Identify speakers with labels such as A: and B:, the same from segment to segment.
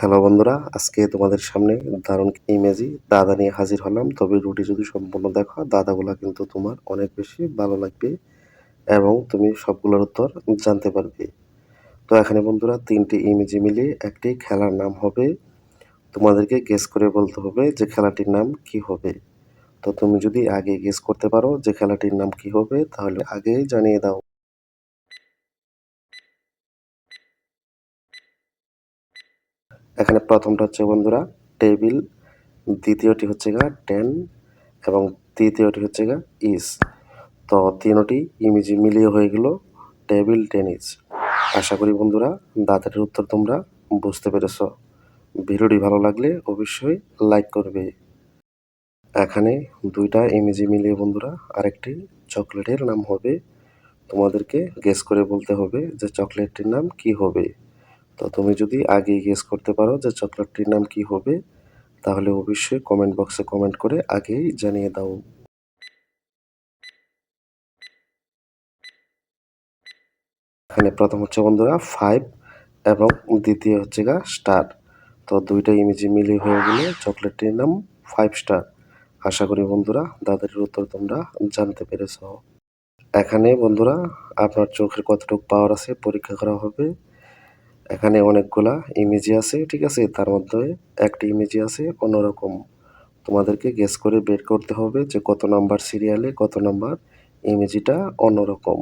A: Hello বন্ধুরা, আজকে তোমাদের সামনে দারুণ ইমেজি দাদা নিয়ে হাজির হলাম। তবে রুটি যদি সম্পূর্ণ দেখো, দাদাগুলো কিন্তু তোমার অনেক বেশি ভালো লাগবে এবং তুমি সবগুলোর উত্তর জানতে পারবে। তো এখানে বন্ধুরা, তিনটি ইমেজি মিলিয়ে একটি খেলার নাম হবে, তোমাদেরকে গেস করে বলতে হবে যে খেলাটির নাম কি হবে। তো তুমি যদি আগে গেস করতে পারো যে খেলাটির নাম কি হবে, তাহলে আগেই জানিয়ে দাও। এখানে প্রথমটা হচ্ছে বন্ধুরা টেবিল, দ্বিতীয়টি হচ্ছে গা টেন এবং তৃতীয়টি হচ্ছে গা ইস তো তিনটি ইমেজি মিলিয়ে হয়ে গেল টেবিল, টেনিস। আশা করি বন্ধুরা দাঁতের উত্তর তোমরা বুঝতে পেরেছ। ভিডিওটি ভালো লাগলে অবশ্যই লাইক করবে। এখানে দুইটা ইমেজি মিলিয়ে বন্ধুরা আরেকটি চকলেটের নাম হবে। তোমাদেরকে গেস করে বলতে হবে যে চকলেটটির নাম কি হবে। তো তুমি যদি আগে গেস করতে পারো যে চকলেটটির নাম কি হবে, তাহলে অবশ্যই কমেন্ট বক্সে কমেন্ট করে আগেই জানিয়ে দাও। এখানে প্রথম হচ্ছে বন্ধুরা ফাইভ এবং দ্বিতীয় হচ্ছে গা স্টার তো দুইটা ইমেজি মিলিয়ে হয়ে গেলে চকলেটটির নাম ফাইভ স্টার আশা করি বন্ধুরা দাদার উত্তর তোমরা জানতে পেরেছ। এখানে বন্ধুরা আপনার চোখের কতটুকু পাওয়ার আছে পরীক্ষা করা হবে। এখানে অনেকগুলা ইমেজি আছে, ঠিক আছে? তার মধ্যে একটি ইমেজি আছে, অন্যরকম তোমাদেরকে গেস করে বের করতে হবে যে কত নাম্বার সিরিয়ালে কত নাম্বার ইমেজিটা অন্যরকম।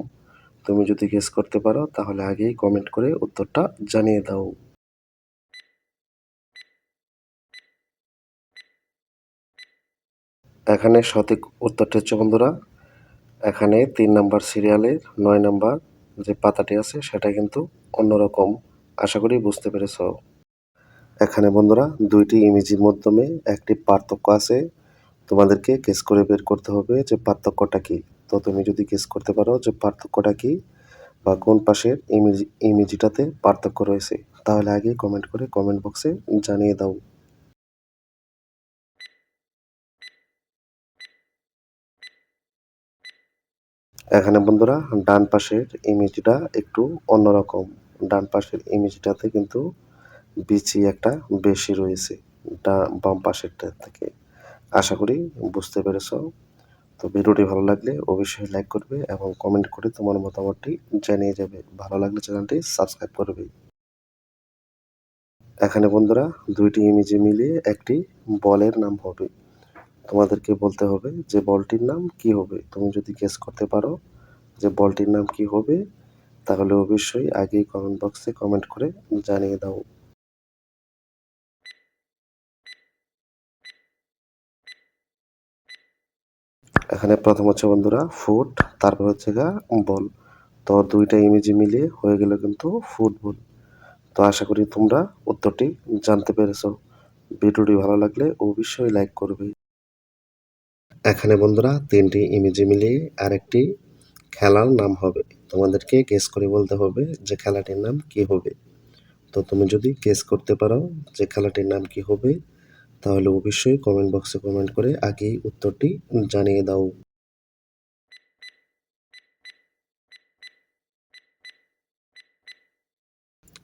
A: তুমি যদি গেস করতে পারো, তাহলে আগেই কমেন্ট করে উত্তরটা জানিয়ে দাও। এখানে সঠিক উত্তরটা হচ্ছে, বন্ধুরা, এখানে তিন নাম্বার সিরিয়ালের নয় নাম্বার যে পাতাটি আছে, সেটা কিন্তু অন্যরকম। আশা করি বুঝতে পেরেছ। এখানে বন্ধুরা, দুইটি ইমেজির মাধ্যমে একটি পার্থক্য আছে। তোমাদেরকে কেস করে বের করতে হবে যে পার্থক্যটা কি। তো তুমি যদি কেস করতে পারো যে পার্থক্যটা কি বা কোন পাশের ইমেজি, ইমেজিটাতে পার্থক্য রয়েছে, তাহলে আগে কমেন্ট করে কমেন্ট বক্সে জানিয়ে দাও। এখানে বন্ধুরা, ডান পাশের ইমেজটা একটু অন্যরকম। ডান পাশের ইমেজটাতে কিন্তু বিচি একটা বেশি রয়েছে, ডা, বাম পাশেরটা থেকে। আশা করি বুঝতে পেরেছ। তো ভিডিওটি ভালো লাগলে অবশ্যই লাইক করবে এবং কমেন্ট করে তোমার মতামতটি জানিয়ে যাবে। ভালো লাগলে চ্যানেলটি সাবস্ক্রাইব করবে। এখানে বন্ধুরা দুইটি ইমেজে মিলিয়ে একটি বলের নাম হবে। তোমাদেরকে বলতে হবে যে বলটির নাম কি হবে? তুমি যদি গেস করতে পারো যে বলটির নাম কি হবে তাহলে অবশ্যই আগেই কমেন্ট বক্সে কমেন্ট করে জানিয়ে দাও। এখানে প্রথম হচ্ছে বন্ধুরা ফুট তারপর হচ্ছে গা বল। তো দুইটা ইমেজি মিলিয়ে হয়ে গেল কিন্তু ফুটবল তো আশা করি তোমরা উত্তরটি জানতে পেরেছ। ভিডিওটি ভালো লাগলে অবশ্যই লাইক করবে। এখানে বন্ধুরা তিনটি ইমেজি মিলিয়ে আরেকটি খেলার নাম হবে। তোমাদেরকে গেস করে বলতে হবে যে খেলাটির নাম কি হবে। তো তুমি যদি গেস করতে পারো যে খেলাটির নাম কি হবে, তাহলে অবশ্যই কমেন্ট বক্সে কমেন্ট করে আগেই উত্তরটি জানিয়ে দাও।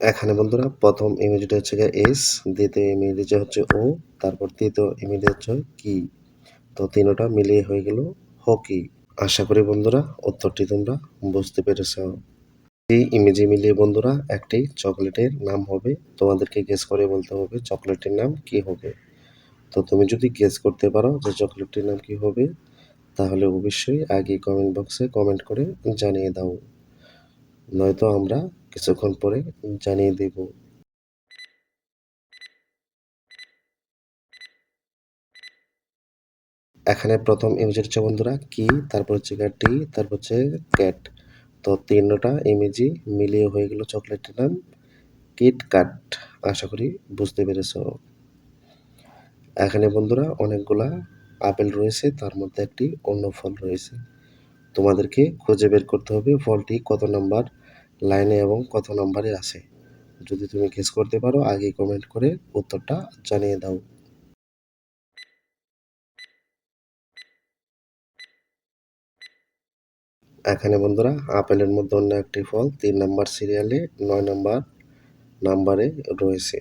A: এখানে বন্ধুরা প্রথম ইমেজটা হচ্ছে গিয়ে এস দ্বিতীয় ইমেজে হচ্ছে ও তারপর তৃতীয় ইমেজে হচ্ছে কি? তো তিনোটা মিলিয়ে হয়ে গেল হকি। আশা করি বন্ধুরা উত্তরটি তোমরা বুঝতে পেরেছ। এই ইমেজে মিলিয়ে বন্ধুরা একটি চকলেটের নাম হবে, তোমাদেরকে গেস করে বলতে হবে চকলেটের নাম কি হবে। তো তুমি যদি গেস করতে পারো যে চকলেটটির নাম কি হবে, তাহলে অবশ্যই আগে কমেন্ট বক্সে কমেন্ট করে জানিয়ে দাও। নয়তো আমরা কিছুক্ষণ পরে জানিয়ে দেব। এখানে প্রথম ইমেজের হচ্ছে বন্ধুরা কি, তারপর হচ্ছে টি, তারপর হচ্ছে ক্যাট তো তিনটা ইমেজি মিলিয়ে হয়ে গেল চকলেটের নাম কিট কাট আশা করি বুঝতে পেরেছ। এখানে বন্ধুরা অনেকগুলা আপেল রয়েছে, তার মধ্যে একটি অন্য ফল রয়েছে। তোমাদেরকে খুঁজে বের করতে হবে ফলটি কত নাম্বার লাইনে এবং কত নাম্বারে আছে। যদি তুমি গেস করতে পারো, আগে কমেন্ট করে উত্তরটা জানিয়ে দাও। এখানে বন্ধুরা, আপেলের মধ্যে অন্য একটি ফল, তিন নাম্বার সিরিয়ালে নয় নাম্বার নাম্বারে রয়েছে।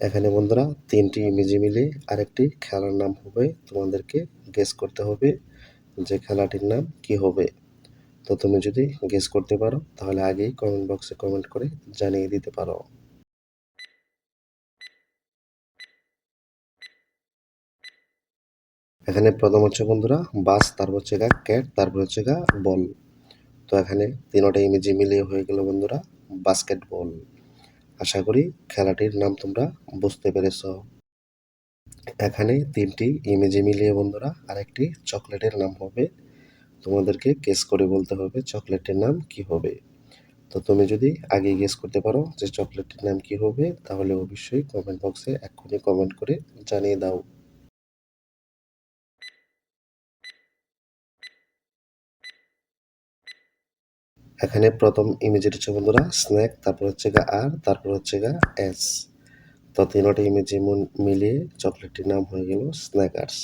A: এখানে বন্ধুরা, তিনটি ইমেজি মিলে আরেকটি খেলার নাম হবে, তোমাদেরকে গেস করতে হবে যে খেলাটির নাম কি হবে। তো তুমি যদি গেস করতে পারো, তাহলে আগেই কমেন্ট বক্সে কমেন্ট করে জানিয়ে দিতে পারো। এখানে প্রথম হচ্ছে বন্ধুরা, বাস, তারপর হচ্ছে গা ক্যাট, তারপর হচ্ছে গা বল। তো এখানে তিনোটা ইমেজি মিলিয়ে হয়ে গেল বন্ধুরা, বাস্কেটবল। আশা করি খেলাটির নাম তোমরা বুঝতে পেরেছ। এখানে তিনটি ইমেজি মিলিয়ে বন্ধুরা, আরেকটি চকলেটের নাম হবে। তোমাদেরকে গেস করে বলতে হবে চকলেটের নাম কি হবে। তো তুমি যদি আগে গেস করতে পারো যে চকলেটটির নাম কি হবে, তাহলে অবশ্যই কমেন্ট বক্সে এক্ষুনি কমেন্ট করে জানিয়ে দাও। এখানে প্রথম ইমেজের হচ্ছে বন্ধুরা স্ন্যাক তারপর হচ্ছে গা আর তারপর হচ্ছে গা এস তো তিনটা ইমেজে মিলিয়ে চকলেটটির নাম হয়ে গেল স্ন্যাকার্স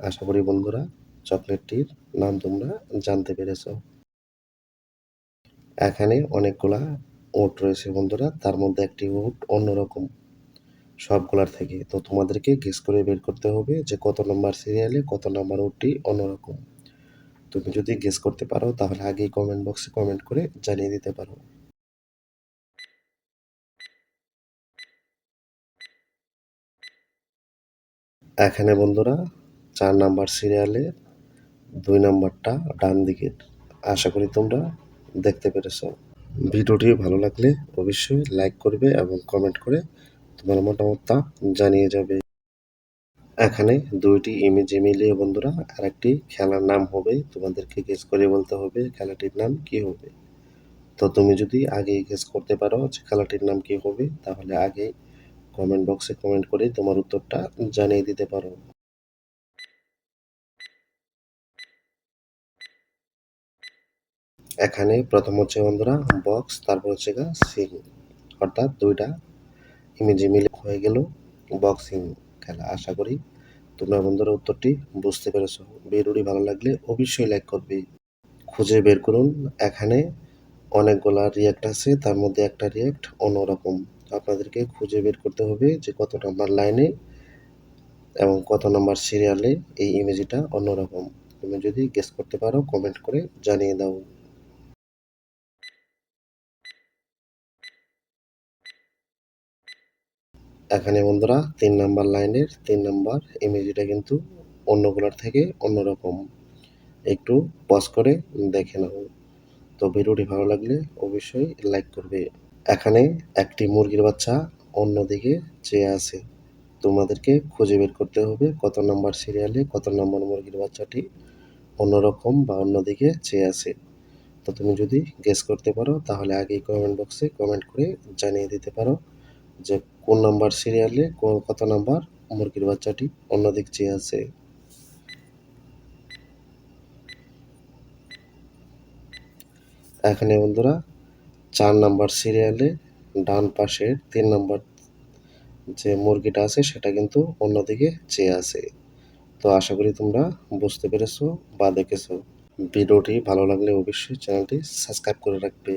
A: আশা করি বন্ধুরা চকলেটটির নাম তোমরা জানতে পেরেছ। এখানে অনেকগুলা ওট রয়েছে বন্ধুরা, তার মধ্যে একটি ওট অন্যরকম। সবগুলার থেকে। তো তোমাদেরকে গেস করে বের করতে হবে যে কত নম্বর সিরিয়ালে কত নম্বর ওটটি অন্যরকম। তুমি যদি গেস করতে পারো, তাহলে আগেই কমেন্ট বক্সে কমেন্ট করে জানিয়ে দিতে পারো। এখানে বন্ধুরা, চার নাম্বার সিরিয়ালে দুই নাম্বারটা ডান দিকের। আশা করি তোমরা দেখতে পেরেছ। ভিডিওটি ভালো লাগলে অবশ্যই লাইক করবে এবং কমেন্ট করে তোমার মতামতটা জানিয়ে যাবে। এখানে দুইটি ইমেজে মিলিয়ে বন্ধুরা, আরেকটি খেলার নাম হবে, তোমাদেরকে গেস করে বলতে হবে খেলাটির নাম কি হবে। তো তুমি যদি আগেই গেস করতে পারো যে খেলাটির নাম কি হবে, তাহলে আগে কমেন্ট বক্সে কমেন্ট করে তোমার উত্তরটা জানিয়ে দিতে পারো। এখানে প্রথম হচ্ছে বন্ধুরা বক্স তারপর হচ্ছে গা সিং অর্থাৎ দুইটা ইমেজে মিলে হয়ে গেল বক্সিং খেলা আশা করি তোমরা বন্ধুরা উত্তরটি বুঝতে পেরেছ। ভিডিওটি ভালো লাগলে অবশ্যই লাইক করবে। খুঁজে বের করুন। এখানে অনেকগুলা রিয়াক্ট আছে, তার মধ্যে একটা রিয়াক্ট অন্যরকম। আপনাদেরকে খুঁজে বের করতে হবে যে কত নম্বর লাইনে এবং কত নম্বর সিরিয়ালে এই ইমেজিটা অন্যরকম। তুমি যদি গেস করতে পারো কমেন্ট করে জানিয়ে দাও। এখানে বন্ধুরা, তিন নাম্বার লাইনের তিন নাম্বার ইমেজিটা কিন্তু অন্যগুলোর থেকে অন্যরকম। একটু পজ করে দেখে নাও। তো ভিডিওটি ভালো লাগলে অবশ্যই লাইক করবে। এখানে একটি মুরগির বাচ্চা অন্যদিকে চেয়ে আছে। তোমাদেরকে খুঁজে বের করতে হবে কত নম্বর সিরিয়ালে কত নম্বর মুরগির বাচ্চাটি অন্যরকম বা অন্যদিকে চেয়ে আছে। তো তুমি যদি গেস করতে পারো, তাহলে আগেই কমেন্ট বক্সে কমেন্ট করে জানিয়ে দিতে পারো। যে কোন নাম্বার সিরিয়ালে কত নাম্বার, মুরগির বাচ্চাটি অন্যদিক চেয়ে আছে। এখানে বন্ধুরা, চার নাম্বার সিরিয়ালে ডান পাশের তিন নাম্বার যে মুরগিটা আছে, সেটা কিন্তু অন্যদিকে চেয়ে আছে। তো আশা করি তোমরা বুঝতে পেরেছ বা দেখেছ। ভিডিওটি ভালো লাগলে অবশ্যই চ্যানেলটি সাবস্ক্রাইব করে রাখবে।